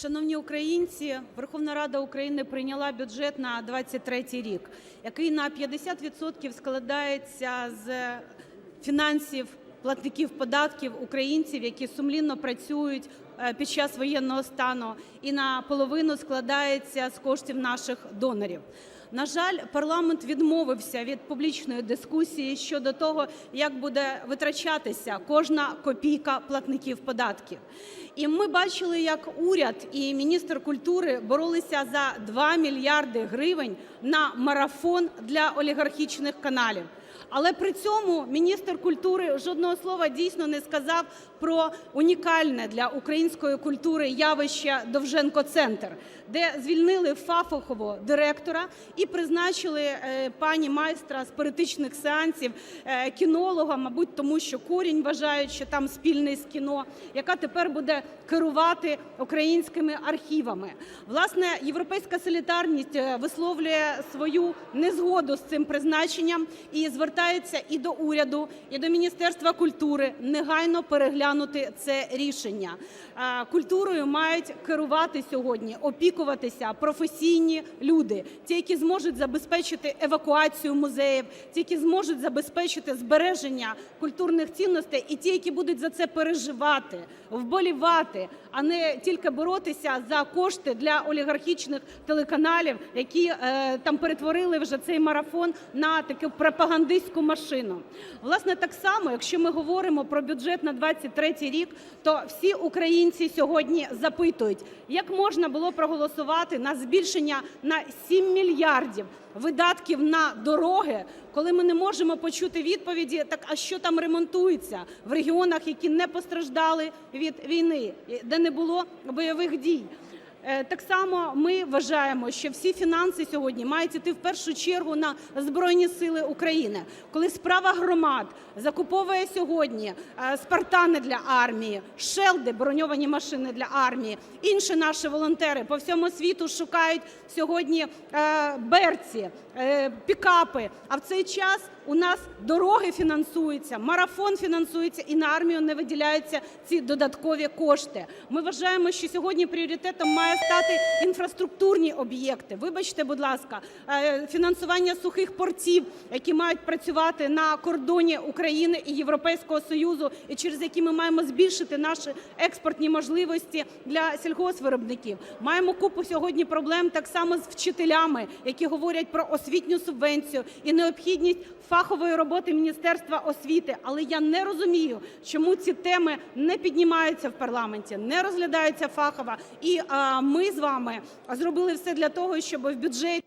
Шановні українці, Верховна Рада України прийняла бюджет на 23-й рік, який на 50% складається з фінансів платників податків, українців, які сумлінно працюють е, під час воєнного стану, і наполовину складається з коштів наших донорів. На жаль, парламент відмовився від публічної дискусії щодо того, як буде витрачатися кожна копійка платників податків. І ми бачили, як уряд і міністр культури боролися за 2 мільярди гривень на марафон для олігархічних каналів. Але при цьому міністр культури жодного слова дійсно не сказав про унікальне для української культури явище Довженко-центр, де звільнили фахового директора і призначили е, пані майстра спиритичних сеансів, е, кінолога, мабуть, тому що корінь вважають, що там спільний з кіно, яка тепер буде керувати українськими архівами. Власне, "Європейська солідарність" е, висловлює свою незгоду з цим призначенням і звертається і до уряду, і до Міністерства культури негайно переглянути це рішення. Культурою мають керувати сьогодні, опікуватися професійні люди, ті, які зможуть забезпечити евакуацію музеїв, ті, які зможуть забезпечити збереження культурних цінностей, і ті, які будуть за це переживати, вболівати, а не тільки боротися за кошти для олігархічних телеканалів, які е, там перетворили вже цей марафон на таку пропагандистську машину. Власне, так само, якщо ми говоримо про бюджет на 23-й рік, то всі українці сьогодні запитують, як можна було проголосувати на збільшення на 7 мільярдів видатків на дороги, коли ми не можемо почути відповіді, так а що там ремонтується в регіонах, які не постраждали від війни, де не було бойових дій. Е, Так само ми вважаємо, що всі фінанси сьогодні мають іти в першу чергу на Збройні Сили України. Коли справа громад закуповує сьогодні е, спартани для армії, шелди, броньовані машини для армії, інші наші волонтери по всьому світу шукають сьогодні е, берці, пікапи. А в цей час у нас дороги фінансуються, марафон фінансується, і на армію не виділяються ці додаткові кошти. Ми вважаємо, що сьогодні пріоритетом має стати інфраструктурні об'єкти. Вибачте, будь ласка, е, фінансування сухих портів, які мають працювати на кордоні України і Європейського Союзу, і через які ми маємо збільшити наші експортні можливості для сільгоспвиробників. Маємо купу сьогодні проблем так само з вчителями, які говорять про освітню субвенцію і необхідність фахової роботи Міністерства освіти. Але я не розумію, чому ці теми не піднімаються в парламенті, не розглядаються фахово. І а, ми з вами зробили все для того, щоб в бюджеті